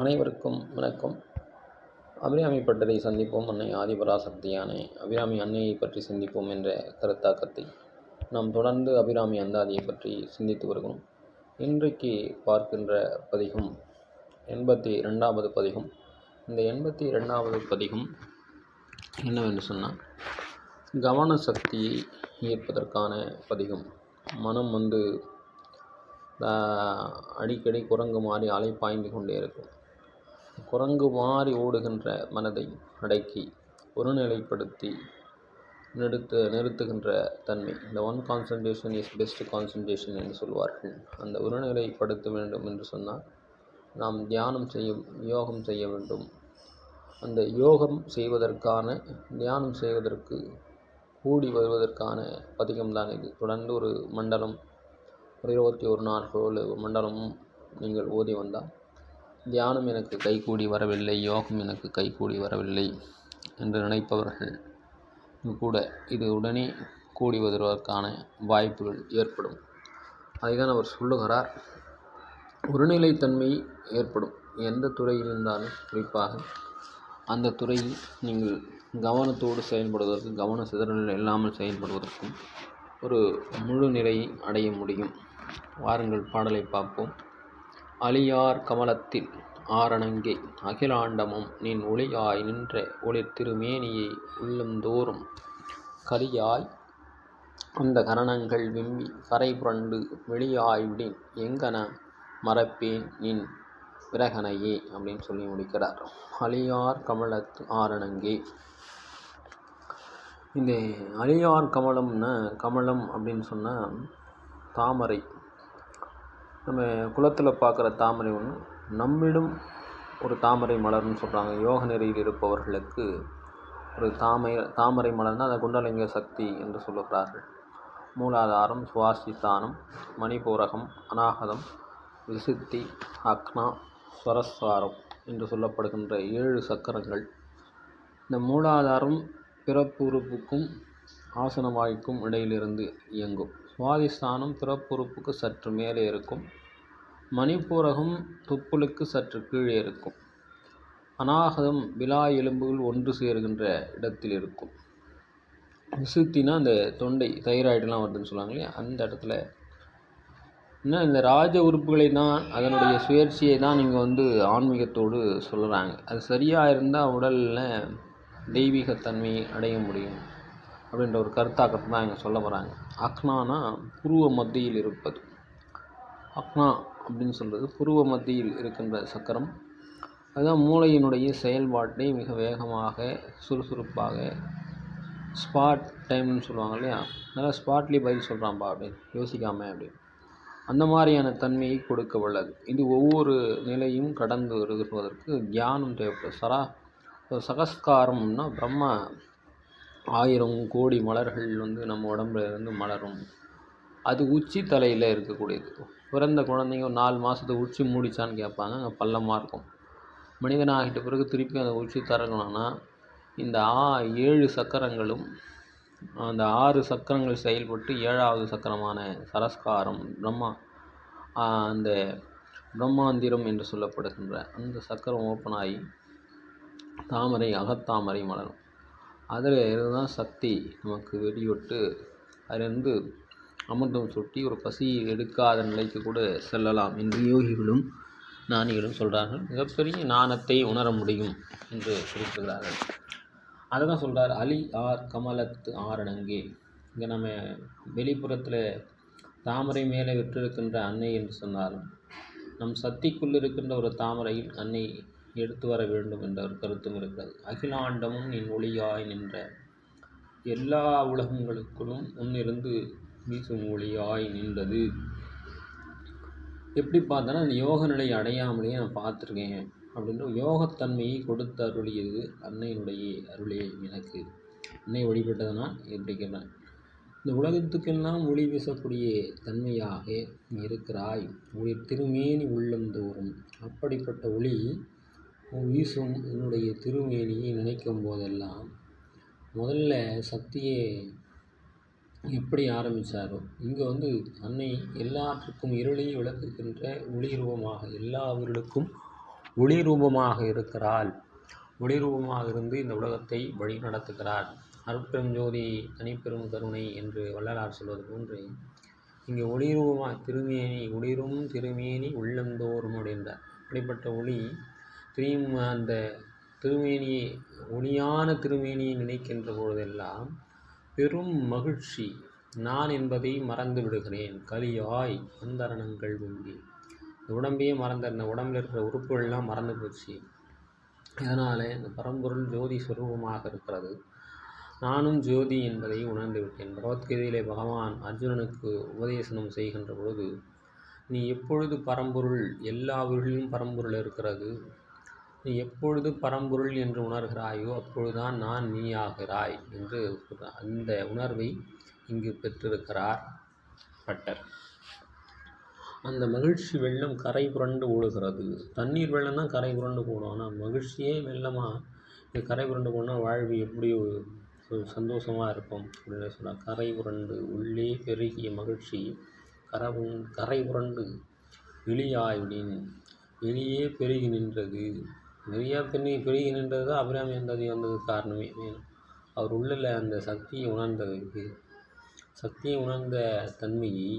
அனைவருக்கும் வணக்கம். அபிராமி சந்திப்போம் அன்னை ஆதிபராசக்தியானே. அபிராமி அன்னையை பற்றி சிந்திப்போம் என்ற கருத்தாக்கத்தை நாம் தொடர்ந்து அபிராமி அந்தாதியை பற்றி சிந்தித்து வருகிறோம். இன்றைக்கு பார்க்கின்ற பதிகம் எண்பத்தி ரெண்டாவது பதிகம். இந்த எண்பத்தி ரெண்டாவது பதிகம் என்னவென்று சொன்னால் கவன சக்தியை ஈர்ப்பதற்கான பதிகம். மனம் வந்து அடிக்கடி குரங்கு மாதிரி அலை பாய்ந்து கொண்டே இருக்கும். குரங்கு மாறி ஓடுகின்ற மனதை அடக்கி ஒருநிலைப்படுத்தி நிறுத்து நிறுத்துகின்ற தன்மை. இந்த one concentration is best concentration என்று சொல்வார்கள். அந்த ஒருநிலைப்படுத்த வேண்டும் என்று சொன்னால் நாம் தியானம் செய்ய யோகம் செய்ய வேண்டும். அந்த யோகம் செய்வதற்கான தியானம் செய்வதற்கு கூடி வருவதற்கான பதிகம்தான் இது. தொடர்ந்து ஒரு மண்டலம் ஒரு இருபத்தி ஒரு நாட்களோ மண்டலமும் நீங்கள் ஓதி வந்தால் தியானம் எனக்கு கைகூடி வரவில்லை யோகம் எனக்கு கைகூடி வரவில்லை என்று நினைப்பவர்கள் கூட இது உடனே கூடி வருவதற்கான வாய்ப்புகள் ஏற்படும். அதைதான் அவர் சொல்லுகிறார். ஒருநிலைத்தன்மை ஏற்படும். எந்த துறையில் இருந்தாலும் குறிப்பாக அந்த துறையில் நீங்கள் கவனத்தோடு செயல்படுவதற்கு கவன சிதறல் இல்லாமல் செயல்படுவதற்கும் ஒரு முழு நிலையை அடைய முடியும். வாருங்கள் பாடலை பார்ப்போம். அழியார் கமலத்தில் ஆரணங்கே அகிலாண்டமும் நின் ஒளியாய் நின்ற ஒளிர் திருமேனியை உள்ளந்தோறும் கலியாய் அந்த கரணங்கள் விம்மி கரை புரண்டு வெளியாய் விடின். எங்கன மறப்பேன் நின் விரகனையே அப்படின்னு சொல்லி முடிக்கிறார். அழியார் கமலத்து ஆரணங்கே. இந்த அழியார் கமலம்னா கமலம் அப்படின்னு சொன்னால் தாமரை. நம்ம குளத்தில் பார்க்குற தாமரை ஒன்று நம்மிடம் ஒரு தாமரை மலர்னு சொல்கிறாங்க யோக நெறியில் இருப்பவர்களுக்கு ஒரு தாமை தாமரை மலர்னால் அதை குண்டலிங்க சக்தி என்று சொல்லுகிறார்கள். மூலாதாரம் சுவாசித்தானம் மணிபூரகம் அநாகதம் விசுத்தி அக்னா ஸ்வரஸ்வாரம் என்று சொல்லப்படுகின்ற ஏழு சக்கரங்கள். இந்த மூலாதாரம் பிறப்புறுப்புக்கும் ஆசன வாய்க்கும் இடையிலிருந்து இயங்கும். சுவாதிஸ்தானம் பிறப்புறுப்புக்கு சற்று மேலே இருக்கும். மணிப்பூரகம் துப்புலுக்கு சற்று கீழே இருக்கும். அநாகதம் விலா எலும்புகள் ஒன்று சேர்கின்ற இடத்தில் இருக்கும். விசுத்தினா அந்த தொண்டை தைராய்டுலாம் வருதுன்னு சொல்லுவாங்க இல்லையா? அந்த இடத்துல. இன்னும் இந்த ராஜ உறுப்புகளை தான் அதனுடைய சுயற்சியை தான் நீங்கள் வந்து ஆன்மீகத்தோடு சொல்கிறாங்க அது சரியாக இருந்தால் உடலில் தெய்வீகத்தன்மை அடைய முடியும். அப்படின்ற ஒரு கருத்தாக்கத்தை தான் இங்கே சொல்ல போகிறாங்க அக்னானா புருவ மத்தியில் இருப்பது. அக்னா அப்படின்னு சொல்கிறது புருவ மத்தியில் இருக்கின்ற சக்கரம். அதுதான் மூளையினுடைய செயல்பாட்டை மிக வேகமாக சுறுசுறுப்பாக ஸ்பாட் டைம்னு சொல்லுவாங்க இல்லையா? நல்லா ஸ்பாட்லேயே பதில் சொல்கிறான்பா அப்படின்னு யோசிக்காமல் அப்படின்னு. அந்த மாதிரியான தன்மையை கொடுக்க வல்லது. இது ஒவ்வொரு நிலையும் கடந்து வருவதற்கு தியானம் தேவைப்படும். சரா சகஸ்காரம்னா பிரம்ம ஆயிரம் கோடி மலர்கள் வந்து நம்ம உடம்புல இருந்து மலரும். அது உச்சி தலையில் இருக்கக்கூடியது. பிறந்த குழந்தைங்க ஒரு நாலு மாதத்துக்கு உச்சி மூடிச்சான்னு கேட்பாங்க. அங்கே பள்ளமாக இருக்கும். மனிதனாகிட்ட பிறகு திருப்பி அந்த உச்சி திறக்கணும்னா இந்த ஆ ஏழு சக்கரங்களும் அந்த ஆறு சக்கரங்கள் செயல்பட்டு ஏழாவது சக்கரமான சரஸ்காரம் பிரம்மா அந்த பிரம்மாந்திரம் என்று சொல்லப்படுகின்ற அந்த சக்கரம் ஓப்பன் ஆகி தாமரை அகத்தாமரை மலரும். அதில் இருந்து தான் சக்தி நமக்கு வெடிவிட்டு அதிலிருந்து அமிர்தம் சுட்டி ஒரு பசி எடுக்காத நிலைக்கு கூட செல்லலாம் என்று யோகிகளும் ஞானிகளும் சொல்கிறார்கள் மிகப்பெரிய ஞானத்தை உணர முடியும் என்று குறிப்பிடுகிறார்கள். அதை தான் சொல்கிறார் அலி ஆர் கமலத்து ஆரணங்கே. இங்கே நம்ம வெளிப்புறத்தில் தாமரை மேலே விற்றிருக்கின்ற அன்னை என்று சொன்னாலும் நம் சக்திக்குள் இருக்கின்ற ஒரு தாமரையில் அன்னை எடுத்து வர வேண்டும் என்ற ஒரு கருத்தும் இருக்கிறது. அகிலாண்டமும் என் ஒளியாய் நின்ற எல்லா உலகங்களுக்குள்ளும் முன்னிருந்து வீசும் ஒளியாய் நின்றது. எப்படி பார்த்தோன்னா அந்த யோக நிலையை அடையாமலேயே நான் பார்த்துருக்கேன் அப்படின்ற யோகத்தன்மையை கொடுத்து அருளியது அன்னையினுடைய அருளே எனக்கு. அன்னை வழிபட்டதனால் எப்படி கேட்டேன் இந்த உலகத்துக்கெல்லாம் ஒளி வீசக்கூடிய தன்மையாக நீ இருக்கிறாய். உயிர் திருமேனி உள்ளந்தோறும் அப்படிப்பட்ட ஒளி வீசும் என்னுடைய திருமேனியை நினைக்கும் போதெல்லாம் முதல்ல சக்தியை எப்படி ஆரம்பித்தாரோ இங்கே வந்து அன்னை எல்லாற்றுக்கும் இருளை விளக்குகின்ற ஒளி ரூபமாக எல்லா ஒளி ரூபமாக இருக்கிறாள். ஒளி ரூபமாக இருந்து இந்த உலகத்தை வழி நடத்துகிறார் அருட்பெரும் ஜோதி தனிப்பெரும் கருணை என்று வள்ளலார் சொல்வது போன்று இங்கே ஒளி ரூபமாக திருமேனி ஒளிரும் திருமேனி உள்ளந்தோறும் அப்படின்றார். அப்படிப்பட்ட ஒளி திரும் அந்த திருமேனியை ஒளியான திருமேனியை நினைக்கின்ற பொழுதெல்லாம் பெரும் மகிழ்ச்சி. நான் என்பதை மறந்து விடுகிறேன். கலியாய் அந்தரணங்கள் உண்டி இந்த உடம்பையே மறந்த இந்த உடம்பில் இருக்கிற உறுப்புகள்லாம் மறந்து போச்சு. அதனால் இந்த பரம்பொருள் ஜோதி சுரூபமாக இருக்கிறது. நானும் ஜோதி என்பதை உணர்ந்து விட்டேன். பகவத்கீதையிலே பகவான் அர்ஜுனனுக்கு உபதேசனம் செய்கின்ற பொழுது நீ எப்பொழுது பரம்பொருள் எல்லா உயிரிலும் பரம்பொருள் இருக்கிறது? நீ எப்பொழுது பரம்பொருள் என்று உணர்கிறாயோ அப்பொழுதுதான் நான் நீ ஆகிறாய் என்று அந்த உணர்வை இங்கு பெற்றிருக்கிறார் பட்டர். அந்த மகிழ்ச்சி வெள்ளம் கரை புரண்டு ஓடுகிறது. தண்ணீர் வெள்ளம் தான் கரை புரண்டு போடும். ஆனால் மகிழ்ச்சியே வெள்ளமாக கரை புரண்டு போனால் வாழ்வு எப்படி ஒரு சந்தோஷமாக இருக்கும் அப்படின்னு சொன்னால் கரை புரண்டு உள்ளே பெருகிய மகிழ்ச்சி கரவும் கரை புரண்டு வெளியாயுடின் வெளியே பெருகி நின்றது. வெளியே திரும்பி பெருகி நின்றது தான் அபிராமி அந்ததி வந்ததுக்கு காரணமே. மேலும் அவர் உள்ளில் அந்த சக்தியை உணர்ந்ததுக்கு சக்தியை உணர்ந்த தன்மையை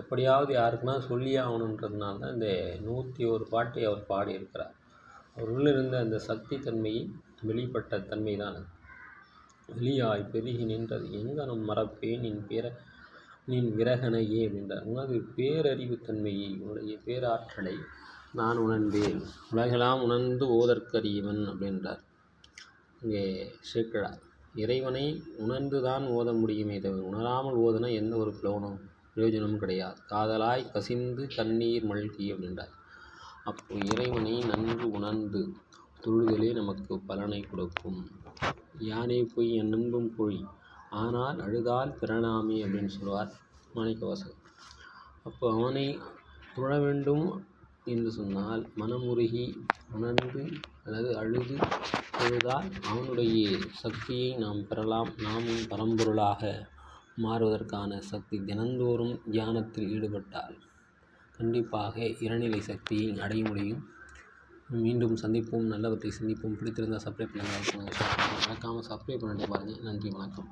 எப்படியாவது யாருக்குன்னா சொல்லி ஆகணுன்றதுனால தான் இந்த நூற்றி ஒரு பாட்டை அவர் பாடியிருக்கிறார். அவர் உள்ளிருந்த அந்த சக்தி தன்மையை வெளிப்பட்ட தன்மை தான் வெளியாய் பெருகி நின்றது. எங்கனம் மறப்பேன் நின் பேர நின் விரகனையே அப்படின்றார் உனது பேரறிவு தன்மையை உன்னுடைய பேராற்றலை நான் உணர்ந்தேன். உலகெல்லாம் உணர்ந்து ஓதற்கரியவன் அப்படின்றார். இங்கே சேக்கிழா இறைவனை உணர்ந்து தான் ஓத முடியுமே தவிர உணராமல் ஓதுனா எந்த ஒரு புலவனும் பிரயோஜனமும் கிடையாது. காதலாய் கசிந்து கண்ணீர் மல்கி அப்படின்றார். அப்போ இறைவனை நன்கு உணர்ந்து தொழுதலே நமக்கு பலனை கொடுக்கும். யானே போய் என் நண்பும் பொழி ஆனால் அழுதால் பிறனாமே அப்படின்னு சொல்வார் மாணிக்கவாசகர். அப்போ அவனை தொழ வேண்டும் என்று சொன்னால் மனமுருகி உணர்ந்து அல்லது அழுது தொழுதால் அவனுடைய சக்தியை நாம் பெறலாம். நாமும் பரம்பொருளாக மாறுவதற்கான சக்தி தினந்தோறும் தியானத்தில் ஈடுபட்டால் கண்டிப்பாக இறநிலை சக்தியை அடைய முடியும். மீண்டும் சந்திப்போம். நல்லவற்றை சந்திப்போம். பிடித்திருந்தால் சப்ஸ்கிரைப் பண்ணுங்கள். மறக்காமல் சப்ஸ்கிரைப் பண்ணிட்டு பாருங்கள் நன்றி. வணக்கம்.